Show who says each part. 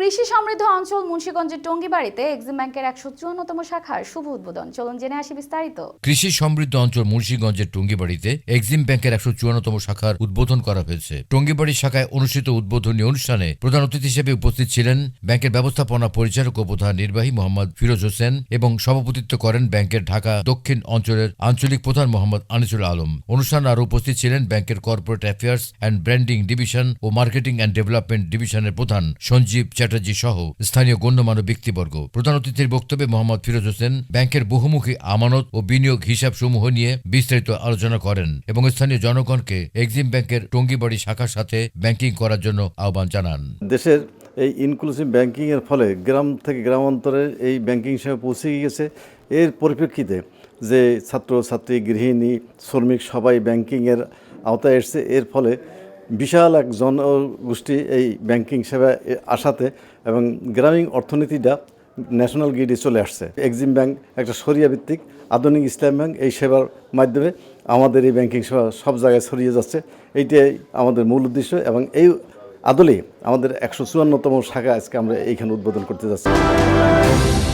Speaker 1: কৃষি সমৃদ্ধ অঞ্চল মুন্সীগঞ্জের টঙ্গিবাড়িতে এক্সিম ব্যাংকের একশো চুয়ান্নতম শাখার শুভ উদ্বোধন চলুন জেনে আসি বিস্তারিত
Speaker 2: কৃষি সমৃদ্ধ অঞ্চল মুন্সীগঞ্জের টঙ্গিবাড়িতে এক্সিম ব্যাংকের একশো চুয়ান্নতম শাখার উদ্বোধন করা হয়েছে টঙ্গিবাড়ি শাখায় অনুষ্ঠিত উদ্বোধনী অনুষ্ঠানে প্রধান অতিথি হিসেবে উপস্থিত ছিলেন ব্যাংকের ব্যবস্থাপনা পরিচালক ও প্রধান নির্বাহী মোহাম্মদ ফিরোজ হোসেন এবং সভাপতিত্ব করেন ব্যাংকের ঢাকা দক্ষিণ অঞ্চলের আঞ্চলিক প্রধান মোহাম্মদ আনিসুল আলম অনুষ্ঠানে আরও উপস্থিত ছিলেন ব্যাংকের corporate affairs and branding division ও মার্কেটিং অ্যান্ড ডেভেলপমেন্ট ডিভিশনের প্রধান সঞ্জীব চ্যাটার্জি সহ স্থানীয় গণ্যমান্য ব্যক্তিবর্গ প্রধান অতিথির বক্তব্যে মোহাম্মদ ফিরোজ হোসেন ব্যাংকের বহুমুখী আমানত ও বিনিয়োগ হিসাব সমূহ নিয়ে বিস্তারিত আলোচনা করেন এবং স্থানীয় জনগণকে এক্সিম ব্যাংকের টঙ্গিবাড়ি শাখার সাথে ব্যাংকিং করার জন্য আহ্বান জানান
Speaker 3: দেশের এই ইনক্লুসিভ ব্যাংকিংয়ের ফলে গ্রাম থেকে গ্রাম অন্তরে এই ব্যাংকিং সেবা পৌঁছে গিয়েছে এর পরিপ্রেক্ষিতে যে ছাত্র ছাত্রী গৃহিণী শ্রমিক সবাই ব্যাংকিংয়ের আওতায় এসছে এর ফলে বিশাল এক জনগোষ্ঠী এই ব্যাংকিং সেবা আসাতে এবং গ্রামীণ অর্থনীতিটা ন্যাশনাল গ্রিডে চলে আসছে এক্সিম ব্যাংক একটা সরিয়া ভিত্তিক আধুনিক ইসলাম ব্যাংক এই সেবার মাধ্যমে আমাদের এই ব্যাংকিং সেবা সব জায়গায় ছড়িয়ে যাচ্ছে এইটাই আমাদের মূল উদ্দেশ্য এবং এই আদলে আমাদের একশো চুয়ান্নতম শাখা আজকে আমরা এইখানে উদ্বোধন করতে যাচ্ছি